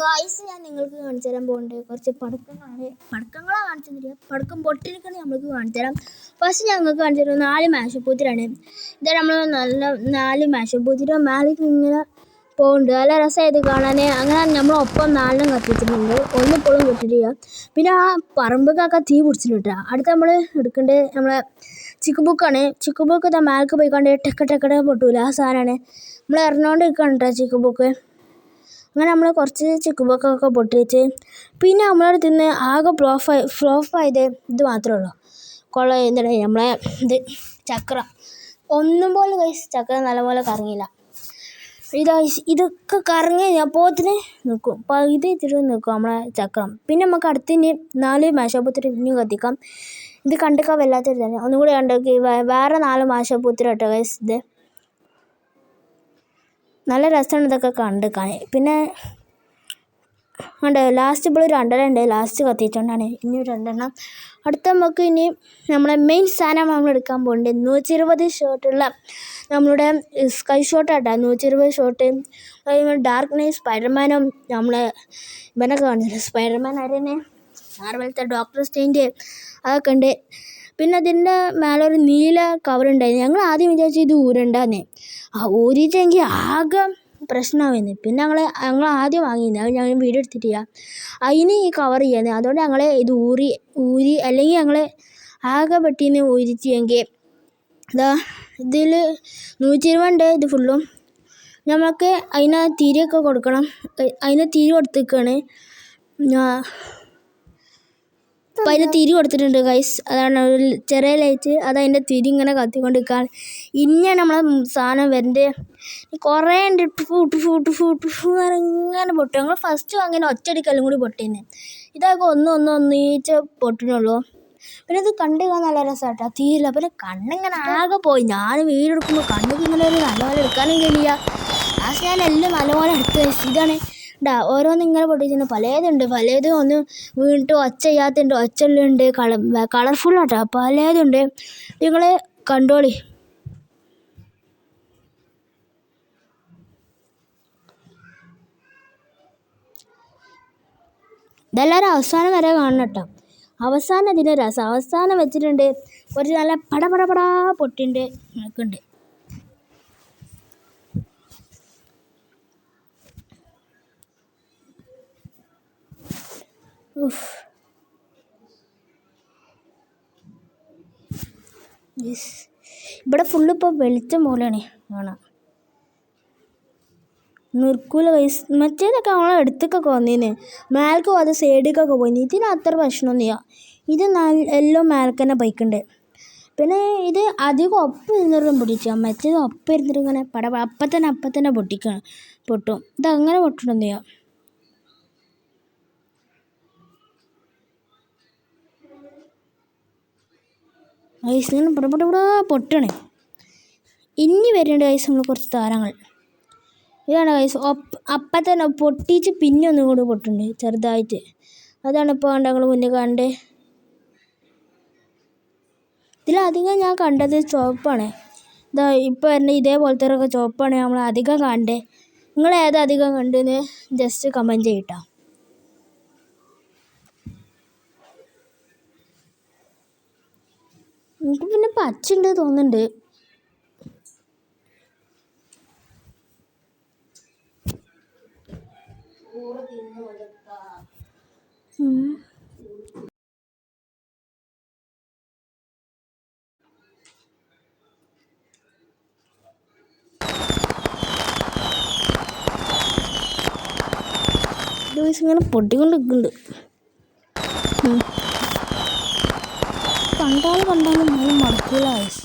Guys ഞാൻ നിങ്ങൾക്ക് കാണിച്ചു തരാൻ പോകുന്നുണ്ട് കുറച്ച് പടക്കങ്ങളാണ്. പടക്കങ്ങളാണ് കാണിച്ചു തരിക പടക്കം പൊട്ടിരിക്കണ നമ്മൾക്ക് കാണിച്ചു തരാം ഫസ്റ്റ് ഞങ്ങൾക്ക് കാണിച്ചു തരുന്നത് നാല് മാഷപ്പൂത്തിരാണ് ഇത് നമ്മൾ നല്ല നാല് മാഷപ്പൂത്തിര മേലേക്ക് ഇങ്ങനെ പോകുന്നുണ്ട് നല്ല രസമായത് കാണാൻ അങ്ങനെ നമ്മൾ ഒപ്പം നാലെണ്ണം കത്തിച്ചിട്ടുണ്ട്. ഒന്നിപ്പോഴും കിട്ടിയിട്ടില്ല പിന്നെ ആ പറമ്പൊക്കെ തീ പിടിച്ചിട്ട് അടുത്ത നമ്മൾ എടുക്കേണ്ടത് നമ്മളെ ചിക്കു ബുക്കാണ് ചിക്കു ബുക്ക് മേലേക്ക് പോയിക്കൊണ്ട് ടെക്ക ടെക്കടെ പൊട്ടൂല. ആ സാധനമാണ് നമ്മൾ എറിഞ്ഞുകൊണ്ട് നിൽക്കണം കേട്ടോ ചിക്കു ബുക്ക് അങ്ങനെ നമ്മൾ കുറച്ച് ചിക്കു ബോക്കൊക്കെ പൊട്ടിച്ച് പിന്നെ നമ്മളെ അടുത്ത് നിന്ന് ആകെ ഫ്ലോഫായി ഫ്ലോഫായത് ഇത് മാത്രമേ ഉള്ളൂ. കൊള്ള എന്താണ് നമ്മളെ ഇത് ചക്ര. ഒന്നും പോലെ കൈസ് ചക്ര നല്ലപോലെ കറങ്ങിയില്ല. ഇതാ ഇതൊക്കെ കറങ്ങി അപ്പോത്തിന് നിൽക്കും പകുതി ഇത്തിരി നിൽക്കും നമ്മളെ ചക്രം. പിന്നെ നമുക്ക് അടുത്തിന് നാല് മാഷാപ്പൂത്തിരി ഇനിയും കത്തിക്കാം. ഇത് കണ്ടിക്കാൻ വല്ലാത്തൊരു തന്നെ ഒന്നും കൂടി കണ്ടോക്കി വേറെ നാല് മാഷാപ്പൂത്തിരി കേട്ടോ ഗൈസ് ഇത്. നല്ല രസമാണ് ഇതൊക്കെ കണ്ടിക്കാൻ. പിന്നെ ഉണ്ട് ലാസ്റ്റ് ഇപ്പോൾ രണ്ടെണ്ണം ഉണ്ട്. ലാസ്റ്റ് കത്തിയിട്ടുണ്ടാണ്. ഇനി രണ്ടെണ്ണം. അടുത്ത നമുക്ക് ഇനി നമ്മളെ മെയിൻ സാധനം നമ്മൾ എടുക്കാൻ പോകുന്നുണ്ട് നൂറ്റി ഇരുപത് ഷോട്ടുള്ള നമ്മളുടെ സ്കൈ ഷോട്ട് ആട്ടോ. നൂറ്റി ഇരുപത് ഷോട്ട് ഡാർക്ക് നൈറ്റ് സ്പൈഡർമാനും നമ്മളെ ഇവനൊക്കെ കാണിച്ചിട്ടുണ്ട് സ്പൈഡർമാൻ ആരെന്നെ? മാർവലത്തെ ഡോക്ടർ സ്റ്റേന്റെ അതൊക്കെ ഉണ്ട്. പിന്നെ അതിന്റെ മേലെ ഒരു നീല കവർ ഉണ്ടായിരുന്നു. ഞങ്ങൾ ആദ്യം വിചാരിച്ചു ഇത് ഊരണ്ടെന്ന്. ആ ഊരിച്ചെങ്കിൽ ആകെ പ്രശ്നമാവുന്നു പിന്നെ ഞങ്ങൾ ഞങ്ങൾ ആദ്യം വാങ്ങിയിരുന്നു. അത് ഞങ്ങൾ വീഡിയോ എടുത്തിട്ടില്ല. അതിന് ഈ കവർ ചെയ്യാന്ന്. അതുകൊണ്ട് ഞങ്ങൾ ഇത് ഊരി ഊരി അല്ലെങ്കിൽ ഞങ്ങൾ ആകെ പെട്ടിന്ന് ഊരിച്ചെങ്കിൽ ഇതാ ഇതിൽ നൂറ്റി ഇരുപതുണ്ട് ഇത് ഫുള്ളും നമുക്ക് അതിന് തിരിയൊക്കെ കൊടുക്കണം. അതിന് തിരി കൊടുത്തേക്കാണ് അപ്പോൾ അതിന് തിരി കൊടുത്തിട്ടുണ്ട് ഗൈസ് അതാണ് ഒരു ചെറിയ ലൈറ്റ് അത് അതിന്റെ തിരി ഇങ്ങനെ കത്തിക്കൊണ്ട് നിൽക്കുകയാണ് ഇനിയാണ് നമ്മളെ സാധനം വരേണ്ടത് കുറേ ഉണ്ട്. ഫൂട്ട് ഫൂട്ട് ഫൂട്ട് ഇങ്ങനെ പൊട്ടും. ഞങ്ങൾ ഫസ്റ്റ് അങ്ങനെ ഒറ്റയടിക്കെല്ലാം കൂടി പൊട്ടിന്നെ ഇതൊക്കെ ഒന്ന് ഒന്ന് ഒന്നീച്ച പൊട്ടിനുള്ളൂ. പിന്നെ ഇത് കണ്ടു നല്ല രസമാണ് കേട്ടോ തീരില്ല. പിന്നെ കണ്ണിങ്ങനെ ആകെ പോയി. ഞാൻ വീടെടുക്കുമ്പോൾ കണ്ണിങ്ങനെ ഒരു നല്ലപോലെ എടുക്കാനും കഴിയില്ല. ആ ഞാൻ എല്ലാം നല്ലപോലെ എടുത്ത് ഇതാണ് ഉണ്ടാ ഓരോന്ന് ഇങ്ങനെ പൊട്ടിച്ചിന് പലതുണ്ട് പലതും ഒന്ന് വീണിട്ട് ഒച്ച ചെയ്യാത്തുണ്ട് ഒച്ചയുള്ളുണ്ട് കള ആട്ടോ. പലതുണ്ട്. നിങ്ങൾ കണ്ടോളി. ഇതെല്ലാവരും അവസാനം വരെ കാണണം കേട്ടോ. അവസാനം ഇതിന്റെ രസം. അവസാനം വെച്ചിട്ടുണ്ട് കുറച്ച് നല്ല പടപടപടാ പൊട്ടിന്റെ നിൽക്കുന്നുണ്ട് ഉഫ് യെസ് ഇവിടെ ഫുള്ള് ഇപ്പോൾ വെളിച്ചം പോലെയാണ് കാണാം. നിർക്കൂല കൈസ് മറ്റേതൊക്കെ നമ്മളെ അടുത്തേക്കൊക്കെ വന്നീന് മേൽക്ക് പോകാതെ സൈഡിലേക്കൊക്കെ പോയി. ഇതിന് അത്ര പ്രശ്നമൊന്നുമില്ല. ഇത് നല്ല എല്ലാം മേൽക്കന്നെ ബൈക്കുണ്ട് പിന്നെ ഇത് അധികം ഒപ്പം ഇരുന്നിട്ടും പൊട്ടിച്ചാൽ മറ്റേത് ഒപ്പം ഇരുന്നിട്ട് ഇങ്ങനെ പട അപ്പം തന്നെ അപ്പം തന്നെ പൊട്ടിക്കണം. പൊട്ടും. ഇത് അങ്ങനെ പൊട്ടണമെന്നില്ല ഐസ് ഇങ്ങനെ പടപടപടാ പൊട്ടണേ. ഇനി വരുന്നുണ്ട് ഐസ് നമ്മൾ കുറച്ച് താരങ്ങൾ. ഇതാണ് ഐസ് ഒപ്പ് അപ്പം തന്നെ പൊട്ടിച്ച് പിന്നെ ഒന്നും കൂടി പൊട്ടുണ്ട് ചെറുതായിട്ട്. അതാണ് ഇപ്പോൾ ഞങ്ങൾ മുന്നേ കണ്ടേ. ഇതിലധികം ഞാൻ കണ്ടത് ചുവപ്പാണ്. ഇതാ ഇപ്പോൾ വരുന്ന ഇതേപോലത്തെ ഒക്കെ ചുവപ്പാണ് നമ്മൾ അധികം കണ്ടേ. നിങ്ങൾ ഏതാ അധികം കണ്ടെന്ന് ജസ്റ്റ് കമന്റ് ചെയ്യട്ടോ എനിക്ക് പിന്നെ പച്ചുണ്ട് തോന്നുന്നുണ്ട്. ഇങ്ങനെ പൊട്ടിക്കൊണ്ട് നിൽക്കുന്നുണ്ട് കണ്ടാൽ കണ്ടാലും നല്ല മടക്കൂല ഐസ്